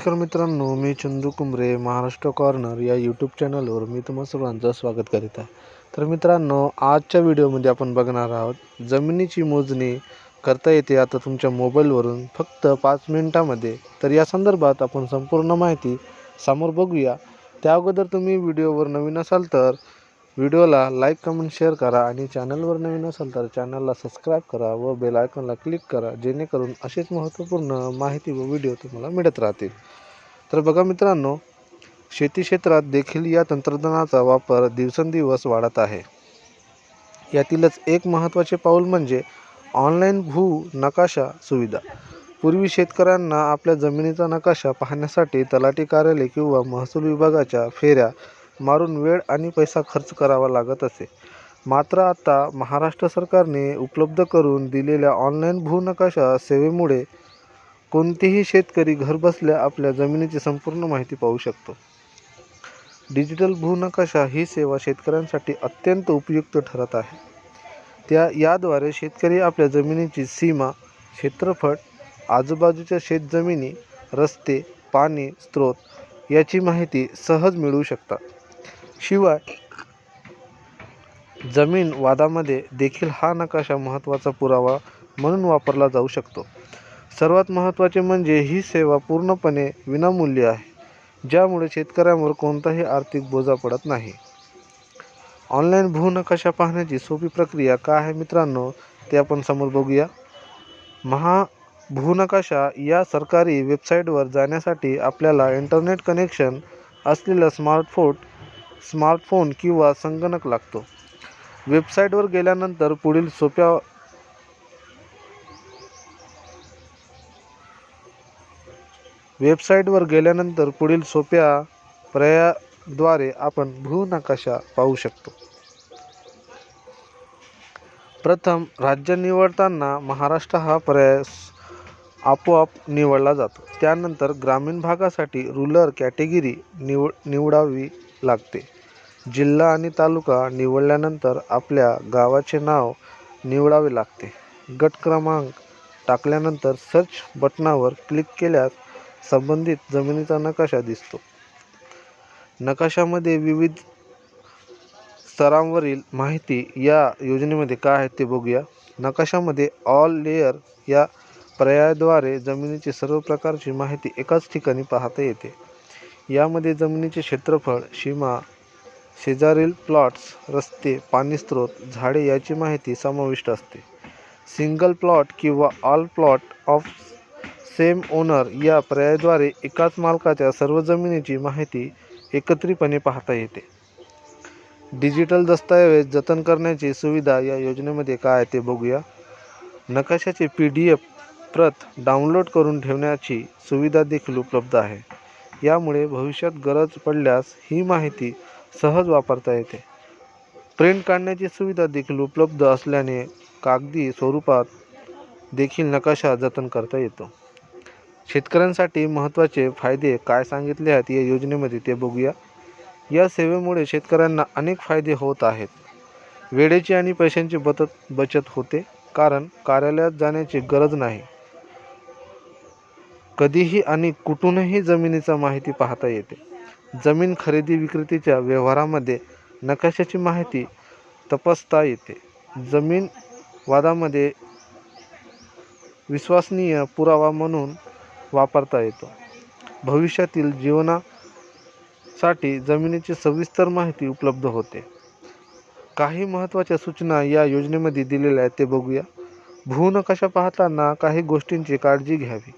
नमस्कार मित्रांनो मी चंदू कुंबरे महाराष्ट्र कॉर्नर या यूट्यूब चॅनलवर मी तुम्हा सर्वांचं स्वागत करीत आहे. तर मित्रांनो आजच्या व्हिडिओमध्ये आपण बघणार आहोत जमिनीची मोजणी करता येते आता तुमच्या मोबाईलवरून फक्त पाच मिनिटामध्ये. तर या संदर्भात आपण संपूर्ण माहिती समोर बघूया. त्या अगोदर तुम्ही व्हिडिओवर नवीन असाल तर व्हिडिओला लाईक कमेंट शेअर करा आणि चॅनलवर नवीन असाल तर चॅनलला सबस्क्राईब करा व बेल आयकॉनला क्लिक करा जेणेकरून असेच महत्त्वपूर्ण माहिती व व्हिडिओ तुम्हाला मिळत राहतील. तर बघा मित्रांनो शेती क्षेत्रात देखील या तंत्रज्ञानाचा वापर दिवसेंदिवस वाढत आहे. यातीलच एक महत्त्वाचे पाऊल म्हणजे ऑनलाईन भू नकाशा सुविधा. पूर्वी शेतकऱ्यांना आपल्या जमिनीचा नकाशा पाहण्यासाठी तलाठी कार्यालय किंवा महसूल विभागाच्या फेऱ्या मारून वेळ आणि पैसा खर्च करावा लागत असे. मात्र आता महाराष्ट्र सरकारने उपलब्ध करून दिलेल्या ऑनलाईन भू नकाशा सेवेमुळे कोणतेही शेतकरी घरबसल्या आपल्या जमिनीची संपूर्ण माहिती पाहू शकतो. डिजिटल भू नकाशा ही सेवा शेतकऱ्यांसाठी अत्यंत उपयुक्त ठरत आहे. त्या याद्वारे शेतकरी आपल्या जमिनीची सीमा क्षेत्रफळ आजूबाजूच्या शेतजमिनी रस्ते पाणी स्रोत याची माहिती सहज मिळवू शकतात. शिवाय जमीन वादामध्ये देखील हा नकाशा महत्त्वाचा पुरावा म्हणून वापरला जाऊ शकतो. सर्वात महत्त्वाचे म्हणजे ही सेवा पूर्णपणे विनामूल्य आहे ज्यामुळे शेतकऱ्यांवर कोणताही आर्थिक बोजा पडत नाही. ऑनलाईन भू नकाशा पाहण्याची सोपी प्रक्रिया काय आहे मित्रांनो ते आपण समोर बघूया. महा भूनकाशा या सरकारी वेबसाईटवर जाण्यासाठी आपल्याला इंटरनेट कनेक्शन असलेला स्मार्टफोन स्मार्टफोन किंवा संगणक लागतो. वेबसाईटवर गेल्यानंतर पुढील सोप्या वेबसाईटवर गेल्यानंतर पुढील सोप्या पर्यायाद्वारे आपण भूनकाशा पाहू शकतो. प्रथम राज्य निवडताना महाराष्ट्र हा पर्याय आपोआप निवडला जातो. त्यानंतर ग्रामीण भागासाठी रुरल कॅटेगरी निव निवडावी लागते. जिल्हा आणि तालुका निवडल्यानंतर आपल्या गावाचे नाव निवडावे लागते. गट क्रमांक टाकल्यानंतर सर्च बटनावर क्लिक केल्यास संबंधित जमिनीचा नकाशा दिसतो. नकाशामध्ये विविध स्तरांवरील माहिती या योजनेमध्ये काय आहे ते बघूया. नकाशामध्ये ऑल लेयर या पर्यायाद्वारे जमिनीची सर्व प्रकारची माहिती एकाच ठिकाणी पाहता येते. यामध्ये जमिनीचे क्षेत्रफळ सीमा शेजारील प्लॉट्स रस्ते पाणीस्रोत झाडे याची माहिती समाविष्ट असते. सिंगल प्लॉट किंवा all plot of same owner या पर्यायाद्वारे एकाच मालकाच्या सर्व जमिनीची माहिती एकत्रितपणे पाहता येते. डिजिटल दस्तऐवज जतन करण्याची सुविधा या योजनेमध्ये काय आहे ते बघूया. नकाशाचे पी डी एफ प्रत डाउनलोड करून ठेवण्याची सुविधा देखील उपलब्ध आहे. यामुळे भविष्यात गरज पडल्यास ही माहिती सहज वापरता येते. प्रिंट काढण्याची सुविधा देखील उपलब्ध असल्याने कागदी स्वरूपात देखील नकाशा जतन करता येतो. शेतकऱ्यांसाठी महत्त्वाचे फायदे काय सांगितले आहेत या योजनेमध्ये ते बघूया. या सेवेमुळे शेतकऱ्यांना अनेक फायदे होत आहेत. वेळेची आणि पैशांची बचत बचत होते. कारण कार्यालयात जाण्याची गरज नाही. कधीही आणि कुठूनही जमिनीचा माहिती पाहता येते. जमीन खरेदी विक्रेतीच्या व्यवहारामध्ये नकाशाची माहिती तपासता येते. जमीन वादामध्ये विश्वसनीय पुरावा म्हणून वापरता येतो. भविष्यातील जीवनासाठी जमिनीची सविस्तर माहिती उपलब्ध होते. काही महत्त्वाच्या सूचना या योजनेमध्ये दिलेल्या आहेत ते बघूया. भूनकाशा पाहताना काही गोष्टींची काळजी घ्यावी.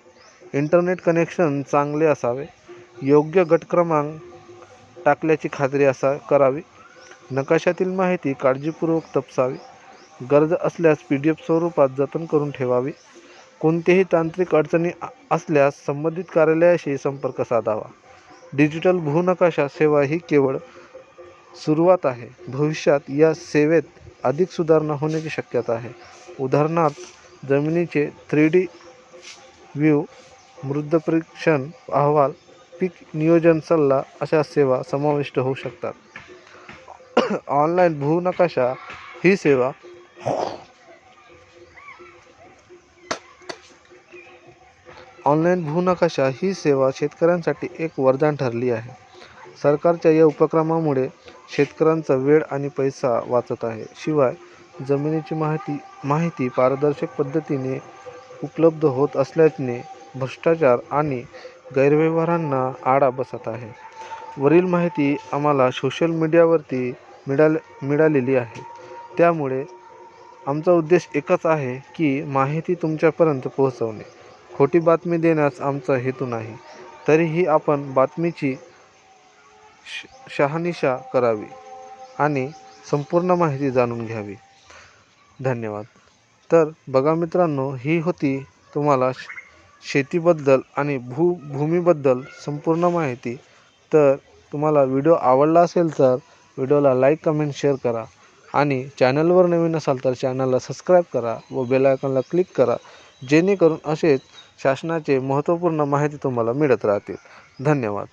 इंटरनेट कनेक्शन चांगले असावे योग्य गट क्रमांक टाकल्याची खात्री असा करावी. नकाशातील माहिती काळजीपूर्वक तपासावी. गरज असल्यास पी डी एफ स्वरूपात जतन करून ठेवावी. कोणतेही तांत्रिक अडचणी असल्यास संबंधित कार्यालयाशी संपर्क साधावा. डिजिटल भूनकाशा सेवा ही केवळ सुरुवात आहे. भविष्यात या सेवेत अधिक सुधारणा होण्याची शक्यता आहे. उदाहरणार्थ जमिनीचे थ्री डी व्ह्यू मृदपरीक्षण अहवाल पीक नियोजन सल्ला अशा सेवा समाविष्ट होऊ शकतात. ऑनलाईन भूनकाशा ही सेवा ऑनलाईन भूनकाशा ही सेवा शेतकऱ्यांसाठी एक वरदान ठरली आहे. सरकारच्या या उपक्रमामुळे शेतकऱ्यांचा वेळ आणि पैसा वाचत आहे. शिवाय जमिनीची माहिती माहिती पारदर्शक पद्धतीने उपलब्ध होत असल्याने भ्रष्टाचार आणि गैरव्यवहारांना आळा बसत आहे. वरील माहिती आम्हाला सोशल मीडियावरती मिळाल मिळालेली आहे. त्यामुळे आमचा उद्देश एकच आहे की माहिती तुमच्यापर्यंत पोहोचवणे. खोटी बातमी देण्यास आमचा हेतू नाही. तरीही आपण बातमीची श शहानिशा करावी आणि संपूर्ण माहिती जाणून घ्यावी. धन्यवाद. तर बघा मित्रांनो ही होती तुम्हाला श शेतीबद्दल आणि भू भूमीबद्दल संपूर्ण माहिती. तर तुम्हाला व्हिडिओ आवडला असेल तर व्हिडिओला लाईक कमेंट शेअर करा. आणि चॅनलवर नवीन असाल तर चॅनलला सबस्क्राईब करा व बेल आयकॉनला क्लिक करा. जेणेकरून असेच शासनाचे महत्त्वपूर्ण माहिती तुम्हाला मिळत राहतील. धन्यवाद.